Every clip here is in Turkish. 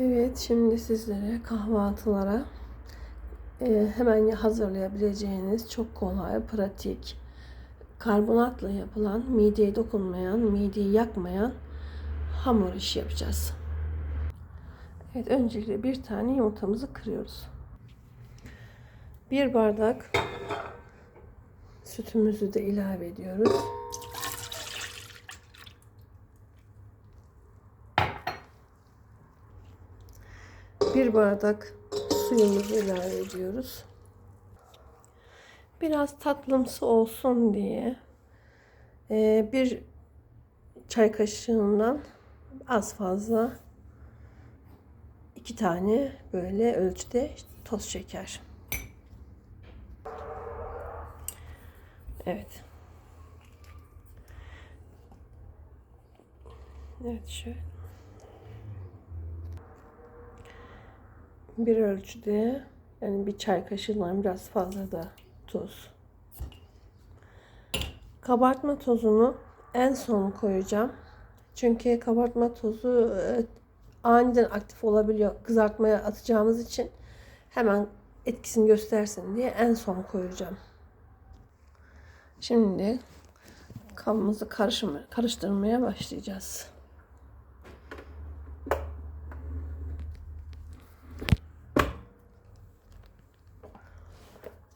Evet, şimdi sizlere kahvaltılara e, hemen hazırlayabileceğiniz çok kolay, pratik, karbonatla yapılan, mideye dokunmayan, mideyi yakmayan hamur işi yapacağız. Evet, öncelikle bir tane yumurtamızı kırıyoruz. Bir bardak sütümüzü de ilave ediyoruz. Bir bardak suyumuzu ilave ediyoruz. Biraz tatlımsı olsun diye e, bir çay kaşığından az fazla iki tane böyle ölçüde toz şeker. Evet. Evet şöyle. Bir ölçüde yani bir çay kaşığından biraz fazla da tuz. Kabartma tozunu en son koyacağım. Çünkü kabartma tozu e, aniden aktif olabiliyor. Kızartmaya atacağımız için hemen etkisini göstersin diye en son koyacağım. Şimdi kabımızı karıştırmaya başlayacağız.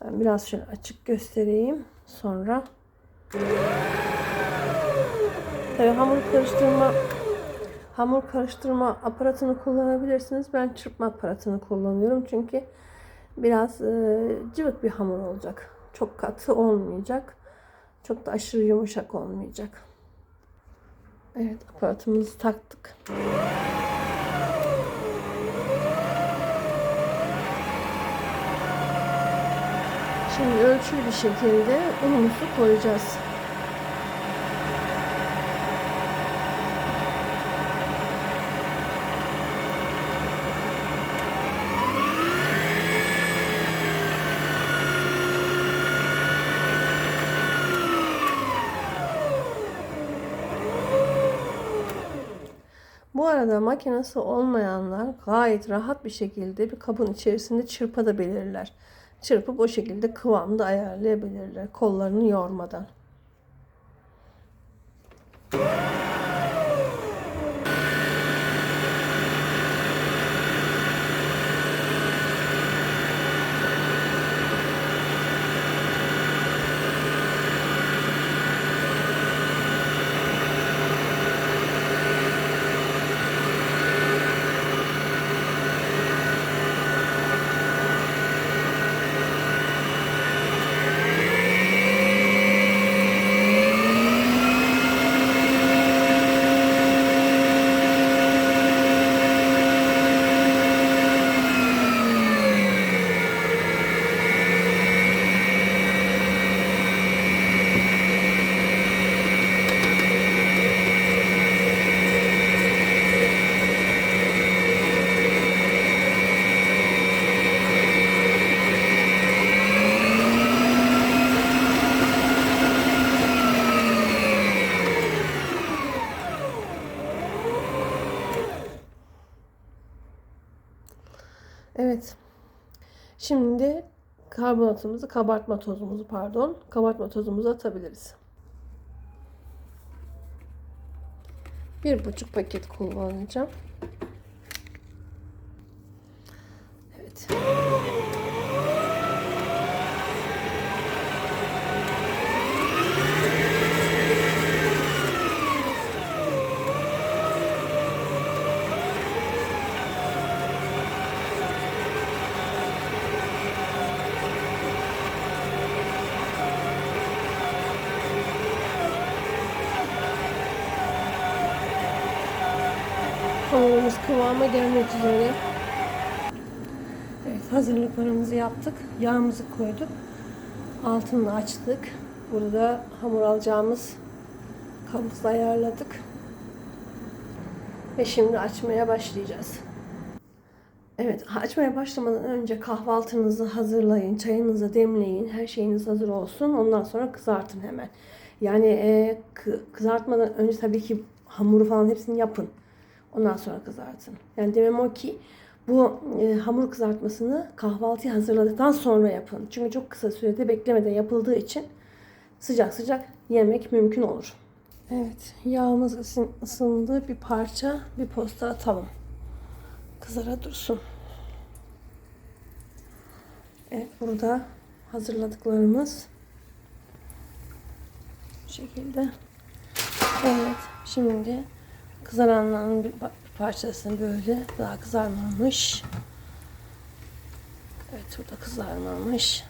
Ben biraz şöyle açık göstereyim. Sonra Tabii hamur karıştırma hamur karıştırma aparatını kullanabilirsiniz. Ben çırpma aparatını kullanıyorum. Çünkü biraz e, cıvık bir hamur olacak. Çok katı olmayacak. Çok da aşırı yumuşak olmayacak. Evet aparatımızı taktık. Şimdi ölçülü bir şekilde unumuzu koyacağız. Bu arada makinesi olmayanlar gayet rahat bir şekilde bir kabın içerisinde çırpabilirler çırpıp o şekilde kıvamda ayarlayabilirler kollarını yormadan. Evet. Şimdi karbonatımızı, kabartma tozumuzu pardon, kabartma tozumuzu atabiliriz. Bir buçuk paket kullanacağım. Evet. Hamurumuz kıvama gelmek üzere. Evet hazırlıklarımızı yaptık. Yağımızı koyduk. Altını açtık. Burada hamur alacağımız kabımızı ayarladık. Ve şimdi açmaya başlayacağız. Evet açmaya başlamadan önce kahvaltınızı hazırlayın. Çayınızı demleyin. Her şeyiniz hazır olsun. Ondan sonra kızartın hemen. Yani e, kızartmadan önce tabii ki hamuru falan hepsini yapın. Ondan sonra kızartın. Yani demem o ki bu e, hamur kızartmasını kahvaltıyı hazırladıktan sonra yapın. Çünkü çok kısa sürede beklemeden yapıldığı için sıcak sıcak yemek mümkün olur. Evet, yağımız ısın, ısındı. Bir parça, bir posta atalım. Kızara dursun. Evet, burada hazırladıklarımız bu şekilde. Evet, şimdi kızaranların bir pa- bir parçasını böyle daha kızarmamış. Evet, burada kızarmamış.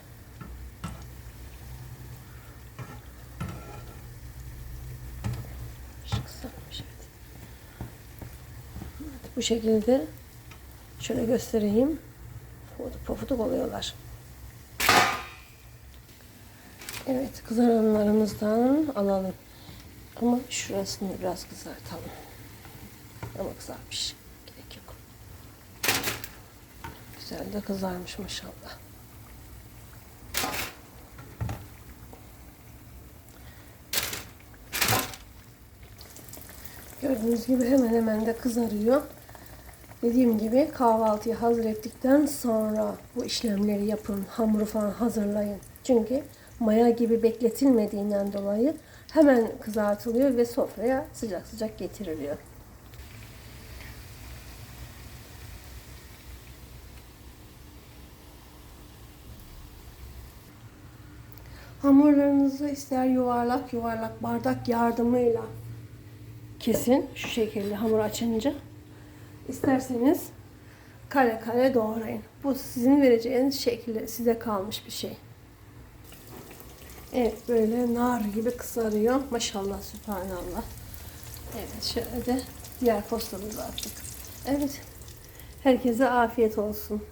Kızarmış. Evet, bu şekilde şöyle göstereyim. Pofuduk pofuduk oluyorlar. Evet kızaranlarımızdan alalım. Ama şurasını biraz kızartalım. Ama kızarmış. Gerek yok. Güzel de kızarmış maşallah. Gördüğünüz gibi hemen hemen de kızarıyor. Dediğim gibi kahvaltıyı hazır ettikten sonra bu işlemleri yapın. Hamuru falan hazırlayın. Çünkü maya gibi bekletilmediğinden dolayı hemen kızartılıyor ve sofraya sıcak sıcak getiriliyor. Hamurlarınızı ister yuvarlak yuvarlak bardak yardımıyla kesin şu şekilde hamur açınca. İsterseniz kare kare doğrayın. Bu sizin vereceğiniz şekilde size kalmış bir şey. Evet böyle nar gibi kızarıyor. Maşallah sübhanallah. Evet şöyle de diğer postamızı attık. Evet. Herkese afiyet olsun.